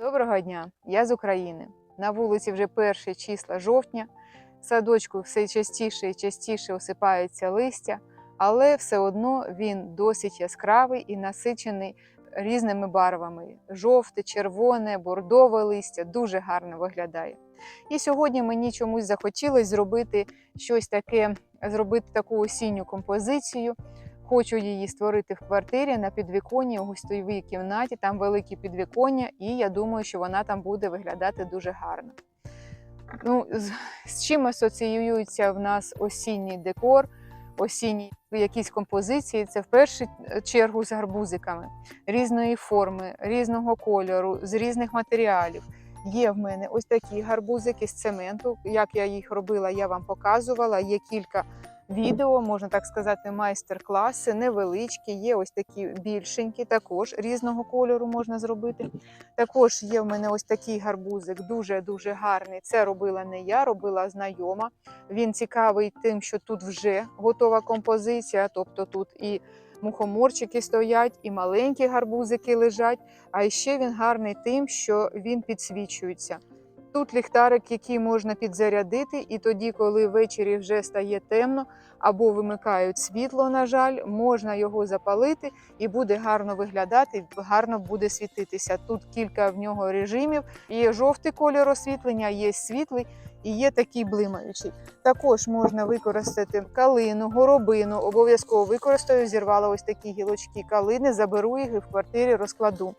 Доброго дня! Я з України. На вулиці вже перші числа жовтня. Садочку все частіше і частіше осипається листя, але все одно він досить яскравий і насичений різними барвами: жовте, червоне, бордове листя дуже гарно виглядає. І сьогодні мені чомусь захотілося зробити щось таке, зробити таку осінню композицію. Хочу її створити в квартирі на підвіконні у гостьовій кімнаті. Там великі підвіконня, і я думаю, що вона там буде виглядати дуже гарно. Ну, з, чим асоціюється в нас осінній декор, осінні якісь композиції? Це в першу чергу з гарбузиками різної форми, різного кольору, з різних матеріалів. Є в мене ось такі гарбузики з цементу. Як я їх робила, я вам показувала. Є кілька відео, можна так сказати, майстер-класи, невеличкі, є ось такі більшенькі, також різного кольору можна зробити. Також є в мене ось такий гарбузик, дуже-дуже гарний. Це робила не я, робила знайома. Він цікавий тим, що тут вже готова композиція, тобто тут і мухоморчики стоять, і маленькі гарбузики лежать. А ще він гарний тим, що він підсвічується. Тут ліхтарик, який можна підзарядити, і тоді, коли ввечері вже стає темно або вимикають світло, на жаль, можна його запалити і буде гарно виглядати, гарно буде світитися. Тут кілька в нього режимів. Є жовтий кольор освітлення, є світлий і є такий блимаючий. Також можна використати калину, горобину. Обов'язково використаю, зірвала ось такі гілочки калини, заберу їх і в квартирі розкладу.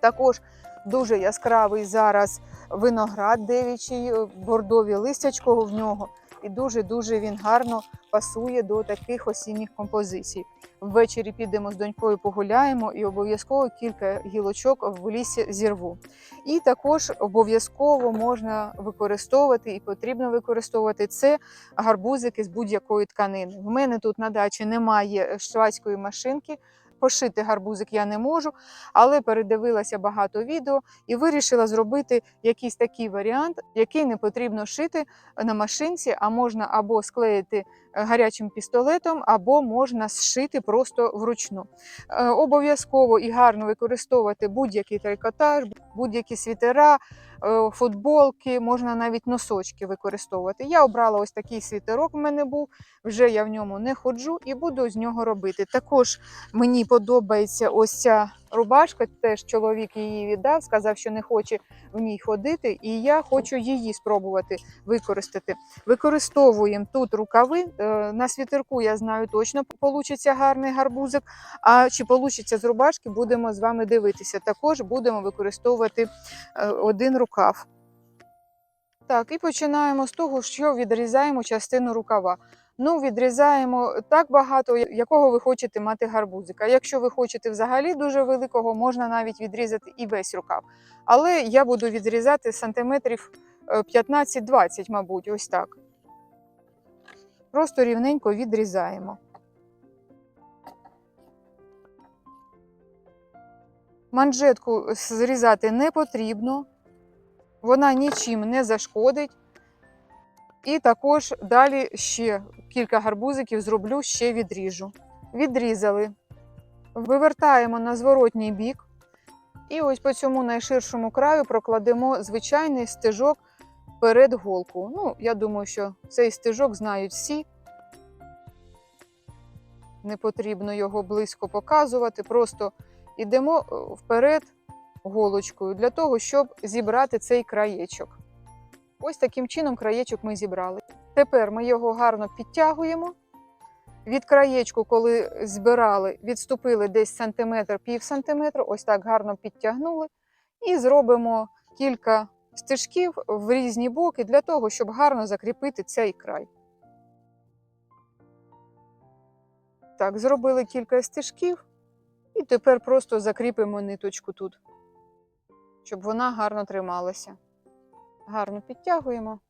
Також дуже яскравий зараз виноград девічий, бордові листячко в нього. І дуже-дуже він гарно пасує до таких осінніх композицій. Ввечері підемо з донькою погуляємо і обов'язково кілька гілочок в лісі зірву. І також обов'язково можна використовувати і потрібно використовувати це гарбузики з будь-якої тканини. В мене тут на дачі немає швадської машинки. Пошити гарбузик я не можу, але передивилася багато відео і вирішила зробити якийсь такий варіант, який не потрібно шити на машинці, а можна або склеїти гарячим пістолетом, або можна зшити просто вручну. Е, Обов'язково і гарно використовувати будь-який трикотаж, будь-які світера, е, футболки, можна навіть носочки використовувати. Я обрала ось такий світерок, в мене був, вже я в ньому не ходжу і буду з нього робити. Також мені подобається ось ця рубашка, теж чоловік її віддав, сказав, що не хоче в ній ходити, і я хочу її спробувати використати. Використовуємо тут рукави. Е, На світерку я знаю точно получиться гарний гарбузик. А чи получиться з рубашки, будемо з вами дивитися. Також будемо використовувати е, один рукав. Так, і починаємо з того, що відрізаємо частину рукава. Ну, відрізаємо так багато, якого ви хочете мати гарбузика. Якщо ви хочете взагалі дуже великого, можна навіть відрізати і весь рукав. Але я буду відрізати сантиметрів е, 15-20, мабуть, ось так. Просто рівненько відрізаємо. Манжетку зрізати не потрібно, вона нічим не зашкодить. І також далі ще кілька гарбузиків зроблю, ще відріжу. Відрізали. Вивертаємо на зворотній бік. І ось по цьому найширшому краю прокладемо звичайний стежок перед голку. Ну, я думаю, що цей стежок знають всі. Не потрібно його близько показувати. Просто йдемо е, вперед голочкою для того, щоб зібрати цей краєчок. Ось таким чином краєчок ми зібрали. Тепер ми його гарно підтягуємо. Від краєчку, коли збирали, відступили десь сантиметр, пів сантиметра, ось так гарно підтягнули. І зробимо кілька стежків в різні боки для того, щоб гарно закріпити цей край. Так, зробили кілька стежків, і тепер просто закріпимо ниточку тут, щоб вона гарно трималася гарно підтягуємо.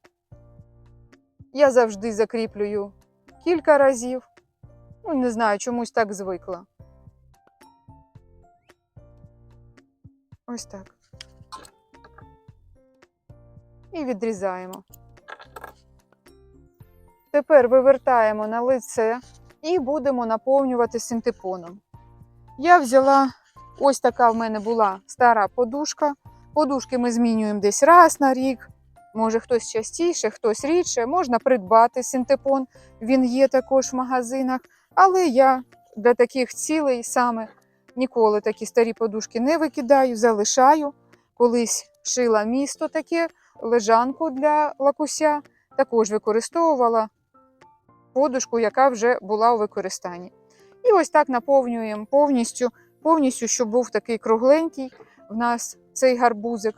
Я завжди закріплюю кілька разів. Ну, не знаю, чомусь так звикла. Ось так. І відрізаємо. Тепер вивертаємо на лице і будемо наповнювати синтепоном. Я взяла ось така в мене була стара подушка Подушки ми змінюємо десь раз на рік. Може хтось частіше, хтось рідше. Можна придбати синтепон, він є також в магазинах. Але я для таких цілей саме ніколи такі старі подушки не викидаю, залишаю. Колись шила місто таке, лежанку для лакуся, також використовувала подушку, яка вже була у використанні. І ось так наповнюємо повністю, повністю, щоб був такий кругленький в нас цей гарбузик.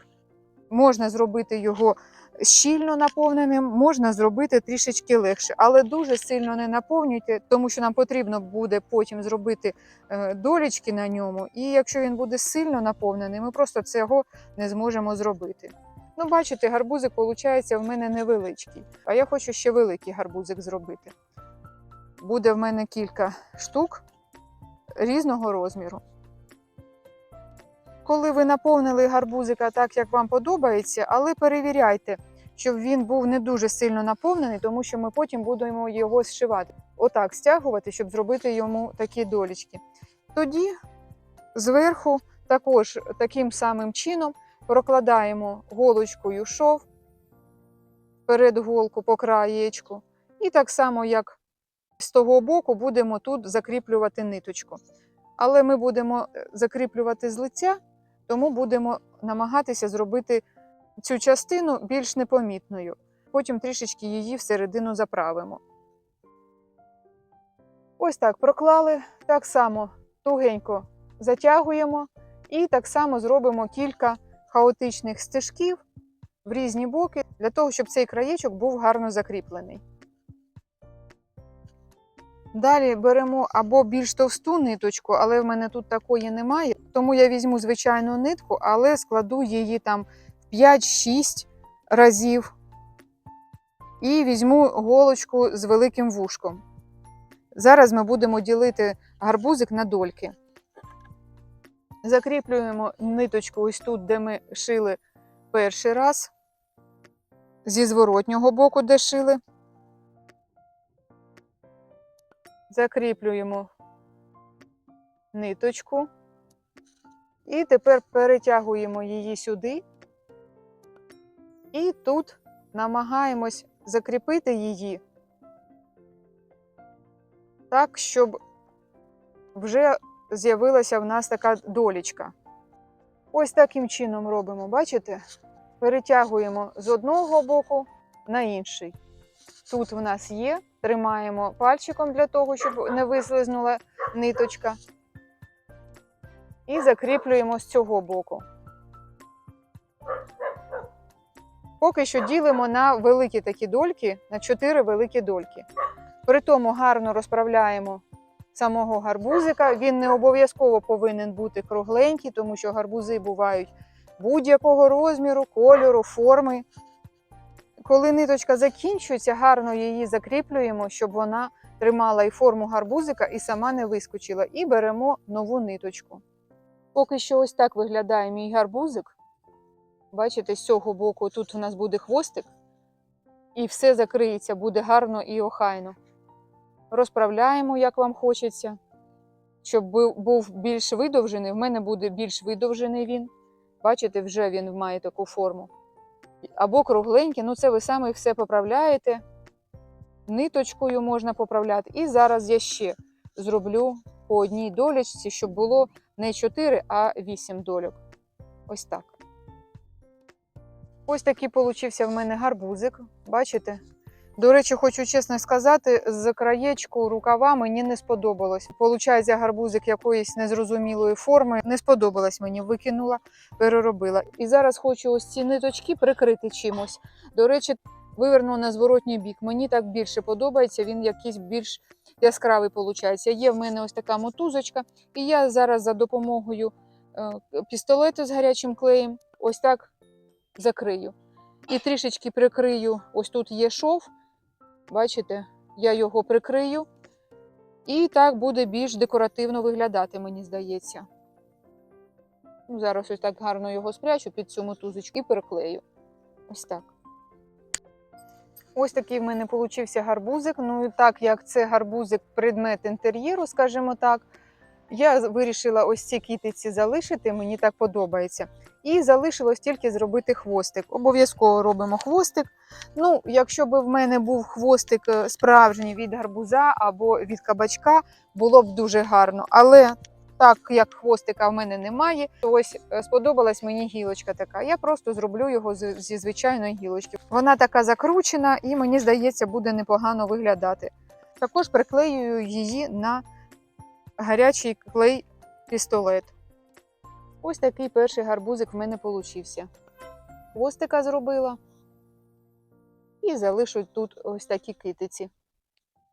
Можна зробити його щільно наповненим, можна зробити трішечки легше, але дуже сильно не наповнюйте, тому що нам потрібно буде потім зробити е, долічки на ньому. І якщо він буде сильно наповнений, ми просто цього не зможемо зробити. Ну, бачите, гарбузик виходить в мене невеличкий, а я хочу ще великий гарбузик зробити. Буде в мене кілька штук різного розміру. Коли ви наповнили гарбузика так, як вам подобається, але перевіряйте, щоб він був не дуже сильно наповнений, тому що ми потім будемо його зшивати. Отак стягувати, щоб зробити йому такі долічки. Тоді зверху також таким самим чином прокладаємо голочкою шов перед голку по краєчку. І так само, як з того боку, будемо тут закріплювати ниточку. Але ми будемо е, закріплювати з лиця, тому будемо намагатися зробити цю частину більш непомітною. Потім трішечки її всередину заправимо. Ось так проклали, так само тугенько затягуємо і так само зробимо кілька хаотичних стежків в різні боки, для того, щоб цей краєчок був гарно закріплений. Далі беремо або більш товсту ниточку, але в мене тут такої немає. Тому я візьму звичайну нитку, але складу її там в 5-6 разів. І візьму голочку з великим вушком. Зараз ми будемо ділити гарбузик на дольки. Закріплюємо ниточку ось тут, де ми шили перший раз, зі зворотнього боку, де шили. Закріплюємо ниточку. І тепер перетягуємо її сюди. І тут намагаємось закріпити її так, щоб вже з'явилася в нас така долічка. Ось таким чином робимо, бачите? Перетягуємо з одного боку на інший. Тут в нас є, тримаємо пальчиком для того, щоб не вислизнула ниточка. І закріплюємо з цього боку. Поки що ділимо на великі такі дольки, на 4 великі дольки. При тому гарно розправляємо самого гарбузика. Він не обов'язково повинен бути кругленький, тому що гарбузи бувають будь-якого розміру, кольору, форми. Коли ниточка закінчується, гарно її закріплюємо, щоб вона тримала і форму гарбузика, і сама не вискочила. І беремо нову ниточку. Поки що ось так виглядає мій гарбузик. Бачите, з цього боку тут у нас буде хвостик, і все закриється, буде гарно і охайно. Розправляємо, як вам хочеться, щоб був більш видовжений. В мене буде більш видовжений він. Бачите, вже він має таку форму. Або кругленький, ну це ви самі все поправляєте. Ниточкою можна поправляти. І зараз я ще зроблю по одній долічці, щоб було не 4, а 8 дольок. Ось так. Ось такий получився в мене гарбузик. Бачите? До речі, хочу чесно сказати, з краєчку рукава мені не сподобалось. Получається гарбузик якоїсь незрозумілої форми. Не сподобалось мені, викинула, переробила. І зараз хочу ось ці ниточки прикрити чимось. До речі, виверну на зворотній бік. Мені так більше подобається, він якийсь більш яскравий виходить. Є в мене ось така мотузочка, і я зараз за допомогою е, пістолету з гарячим клеєм ось так закрию. І трішечки прикрию, ось тут є шов. Бачите, я його прикрию. І так буде більш декоративно виглядати, мені здається. Ну, зараз ось так гарно його спрячу під цю мотузочку і переклею. Ось так. Ось такий в мене получився гарбузик. Ну, і так як це гарбузик предмет інтер'єру, скажімо так, Я вирішила ось ці кітиці залишити, мені так подобається. І залишилось тільки зробити хвостик. Обов'язково робимо хвостик. Ну, якщо б в мене був хвостик е, справжній від гарбуза або від кабачка, було б дуже гарно. Але так як хвостика в мене немає, то ось е, сподобалась мені гілочка така. Я просто зроблю його зі звичайної гілочки. Вона така закручена і мені здається, буде непогано виглядати. Також приклеюю її на гарячий клей пістолет. Ось такий перший гарбузик в мене получився. Хвостика зробила. І залишу тут ось такі китиці.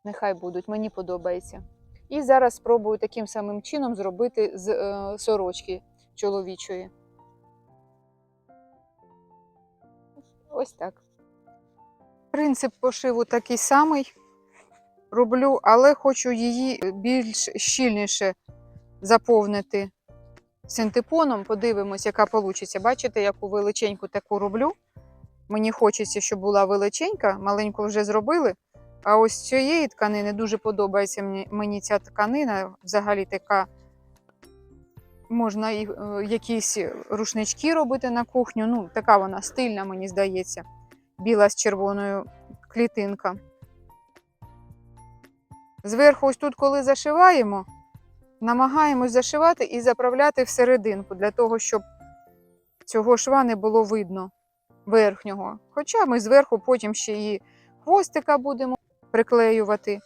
Нехай будуть, мені подобається. І зараз спробую таким самим чином зробити з е, сорочки чоловічої. Ось так. Принцип пошиву такий самий. Роблю, але хочу її більш щільніше заповнити синтепоном. Подивимось, яка вийде. Бачите, яку величеньку таку роблю. Мені хочеться, щоб була величенька, маленьку вже зробили. А ось цієї тканини дуже подобається мені, мені ця тканина. Взагалі така. Можна і е, якісь рушнички робити на кухню. Ну, така вона стильна, мені здається. Біла з червоною клітинка. Зверху, ось тут, коли зашиваємо, намагаємось зашивати і заправляти всерединку, для того, щоб цього шва не було видно верхнього. Хоча ми зверху потім ще і хвостика будемо приклеювати,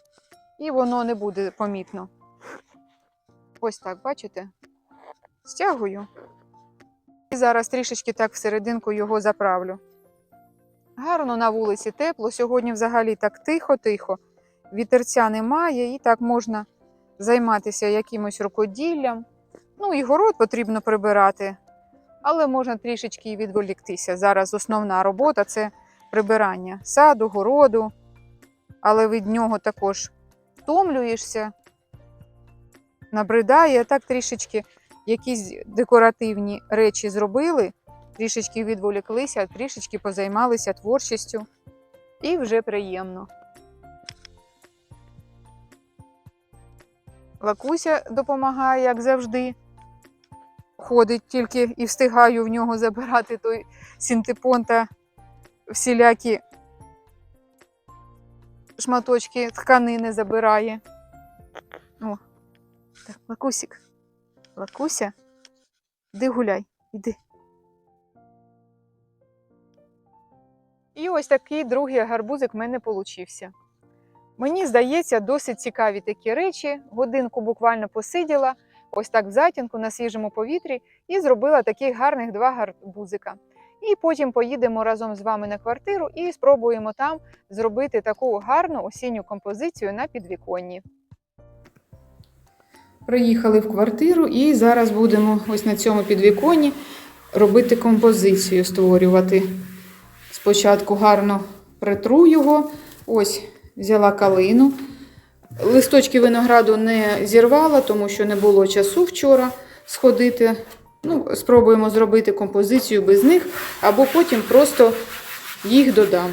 і воно не буде помітно. Ось так, бачите? Стягую. І зараз трішечки так всерединку його заправлю. Гарно на вулиці тепло. Сьогодні взагалі так тихо-тихо. Вітерця немає, і так можна займатися якимось рукоділлям. Ну, і город потрібно прибирати, але можна трішечки і відволіктися. Зараз основна робота це прибирання саду, городу, але від нього також втомлюєшся, набридає, так трішечки якісь декоративні речі зробили, трішечки відволіклися, трішечки позаймалися творчістю, і вже приємно. Лакуся допомагає, як завжди. Ходить тільки і встигаю в нього забирати той синтепон та всілякі шматочки тканини забирає. О, так, Лакусік. Лакуся, іди гуляй, іди. І ось такий другий гарбузик в мене получився. Мені здається, досить цікаві такі речі. Годинку буквально посиділа, ось так в затінку на свіжому повітрі, і зробила таких гарних два гарбузика. І потім поїдемо разом з вами на квартиру і спробуємо там зробити таку гарну осінню композицію на підвіконні. Приїхали в квартиру і зараз будемо ось на цьому підвіконні робити композицію, створювати. Спочатку гарно притру його. Ось взяла калину. Листочки винограду не зірвала, тому що не було часу вчора сходити. Ну, спробуємо зробити композицію без них, або потім просто їх додам.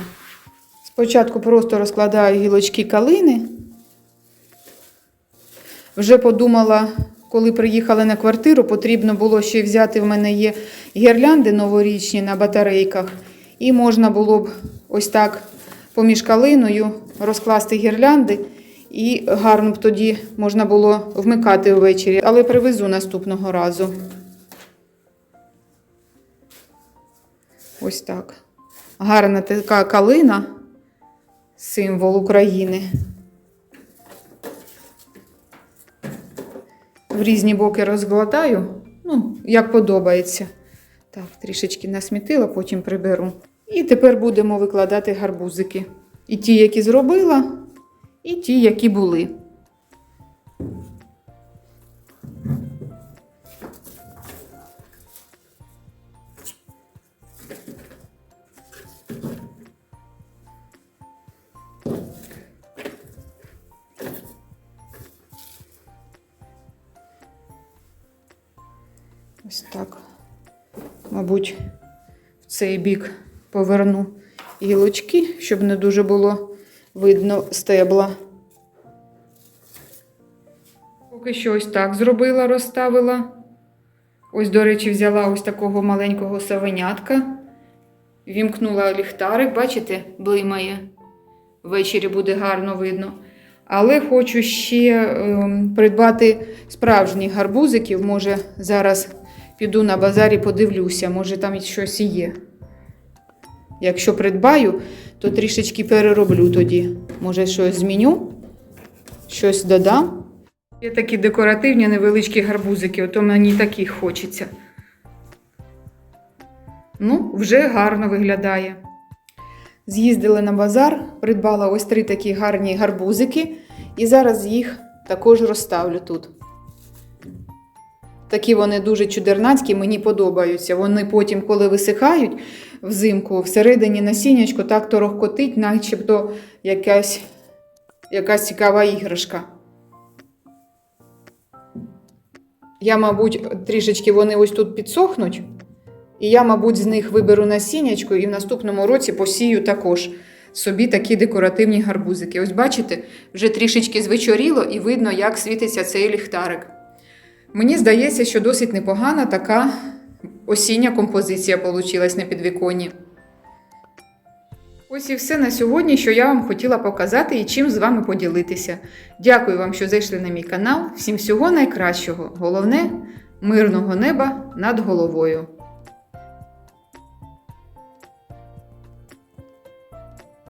Спочатку просто розкладаю гілочки калини. Вже подумала, коли приїхали на квартиру, потрібно було ще взяти в мене є гірлянди новорічні на батарейках. І можна було б ось так поміж калиною розкласти гірлянди, і гарно б тоді можна було вмикати ввечері, але привезу наступного разу. Ось так. Гарна така калина, символ України. В різні боки розгладаю, ну, як подобається. Так, трішечки насмітила, потім приберу. І тепер будемо викладати гарбузики. І ті, які зробила, і ті, які були. Ось так. Мабуть, в цей бік поверну гілочки, щоб не дуже було видно стебла. Поки що ось так зробила, розставила. Ось, до речі, взяла ось такого маленького савенятка. Вімкнула ліхтарик, бачите, блимає. Ввечері буде гарно видно. Але хочу ще ем, придбати справжніх гарбузиків. Може, зараз піду на базарі, подивлюся, може там щось і є. Якщо придбаю, то трішечки перероблю тоді. Може, щось зміню, щось додам. Є такі декоративні невеличкі гарбузики, ото мені таких хочеться. Ну, вже гарно виглядає. З'їздили на базар, придбала ось три такі гарні гарбузики, і зараз їх також розставлю тут. Такі вони дуже чудернацькі, мені подобаються. Вони потім, коли висихають взимку, всередині насіннячко так торохкотить, начебто якась, якась цікава іграшка. Я, мабуть, трішечки вони ось тут підсохнуть. І я, мабуть, з них виберу насіннячко і в наступному році посію також собі такі декоративні гарбузики. Ось бачите, вже трішечки звечоріло і видно, як світиться цей ліхтарик. Мені здається, що досить непогана така осіння композиція получилась на підвіконні. Ось і все на сьогодні, що я вам хотіла показати і чим з вами поділитися. Дякую вам, що зайшли на мій канал. Всім всього найкращого. Головне мирного неба над головою.